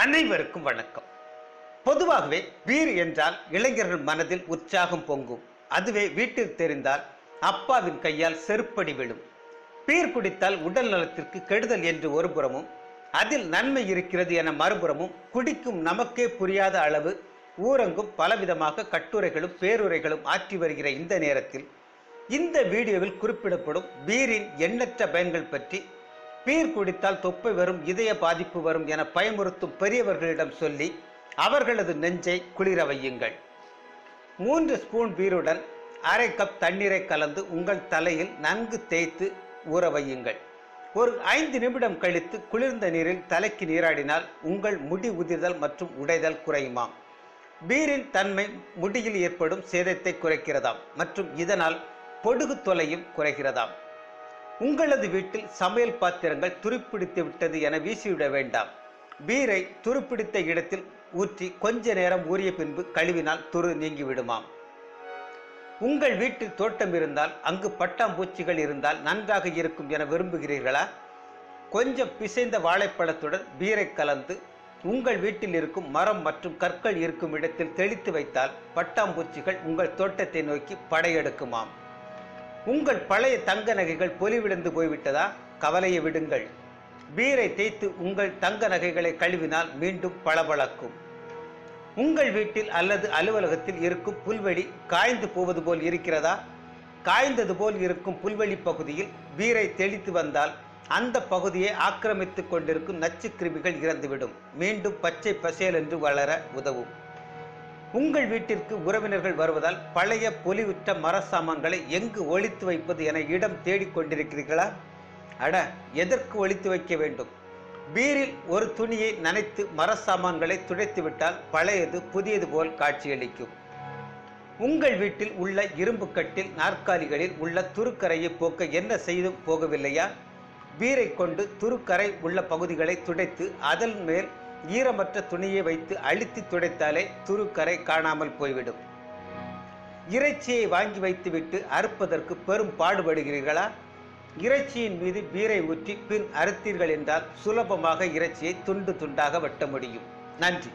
அனைவருக்கும் வணக்கம். பொதுவாகவே வீர் என்றால் இளைஞர்கள் மனதில் உற்சாகம் பொங்கும். அதுவே வீட்டில் தெரிந்தால் அப்பாவின் கையால் செருப்படி விழும். பீர் குடித்தால் உடல் நலத்திற்கு கெடுதல் என்று ஒரு புறமும் அதில் நன்மை இருக்கிறது என மறுபுறமும் குடிக்கும் நமக்கே புரியாத அளவு ஊரங்கும் பலவிதமாக கட்டுரைகளும் பேருரைகளும் ஆற்றி வருகிற இந்த நேரத்தில் இந்த வீடியோவில் குறிப்பிடப்படும் பீரின் எண்ணற்ற பயன்கள் பற்றி பீர் குடித்தால் தொப்பை வரும் இதய பாதிப்பு வரும் என பயமுறுத்தும் பெரியவர்களிடம் சொல்லி அவர்களது நெஞ்சை குளிர வையுங்கள். மூன்று ஸ்பூன் பீருடன் அரை கப் தண்ணீரை கலந்து உங்கள் தலையில் நன்கு தேய்த்து ஊற வையுங்கள். ஒரு ஐந்து நிமிடம் கழித்து குளிர்ந்த நீரில் தலைக்கு நீராடினால் உங்கள் முடி உதிர்தல் மற்றும் உடைதல் குறையுமாம். பீரின் தன்மை முடியில் ஏற்படும் சேதத்தை குறைக்கிறதாம் மற்றும் இதனால் பொடுகு தொலையும் குறைகிறதாம். உங்களது வீட்டில் சமையல் பாத்திரங்கள் துருப்பிடித்து விட்டது என வீசிவிட வேண்டாம். பீரை துருப்பிடித்த இடத்தில் ஊற்றி கொஞ்ச நேரம் ஊறிய பின்பு கழுவினால் துரு நீங்கிவிடுமாம். உங்கள் வீட்டில் தோட்டம் இருந்தால் அங்கு பட்டாம்பூச்சிகள் இருந்தால் நன்றாக இருக்கும் என விரும்புகிறீர்களா? கொஞ்சம் பிசைந்த வாழைப்பழத்துடன் பீரை கலந்து உங்கள் வீட்டில் இருக்கும் மரம் மற்றும் கற்கள் இருக்கும் இடத்தில் தெளித்து வைத்தால் பட்டாம்பூச்சிகள் உங்கள் தோட்டத்தை நோக்கி படையெடுக்குமாம். உங்கள் பழைய தங்க நகைகள் பொலிவிழந்து போய்விட்டதா? கவலையை விடுங்கள். பீரை தேய்த்து உங்கள் தங்க நகைகளை கழுவினால் மீண்டும் பளபளக்கும். உங்கள் வீட்டில் அல்லது அலுவலகத்தில் இருக்கும் புல்வெளி காய்ந்து போவது போல் இருக்கிறதா? காய்ந்தது போல் இருக்கும் புல்வெளி பகுதியில் பீரை தெளித்து வந்தால் அந்த பகுதியை ஆக்கிரமித்துக் கொண்டிருக்கும் நச்சு கிருமிகள் இறந்துவிடும். மீண்டும் பச்சை பசேல் என்று வளர உதவும். உங்கள் வீட்டிற்கு உறவினர்கள் வருவதால் பழைய பொலிவுற்ற மர சாமான்களை எங்கு ஒழித்து வைப்பது என இடம் தேடிக்கொண்டிருக்கிறீர்களா அட எதற்கு ஒழித்து வைக்க வேண்டும்? பீரில் ஒரு துணியை நனைத்து மர சாமான்களை துடைத்துவிட்டால் பழையது புதியது போல் காட்சியளிக்கும். உங்கள் வீட்டில் உள்ள இரும்பு கட்டில் நாற்காலிகளில் உள்ள துருக்கரையை போக்க என்ன செய்தும் போகவில்லையா? பீரை கொண்டு துருக்கரை உள்ள பகுதிகளை துடைத்து அதன் மேல் ஈரமற்ற துணியை வைத்து அழுத்தி துடைத்தாலே துருக்கரை காணாமல் போய்விடும். இறைச்சியை வாங்கி வைத்துவிட்டு அறுப்பதற்கு பெரும் பாடுபடுகிறீர்களா? இறைச்சியின் மீது பீரை ஊற்றி பின் அறுத்தீர்கள் என்றால் சுலபமாக இறைச்சியை துண்டு துண்டாக வெட்ட முடியும். நன்றி.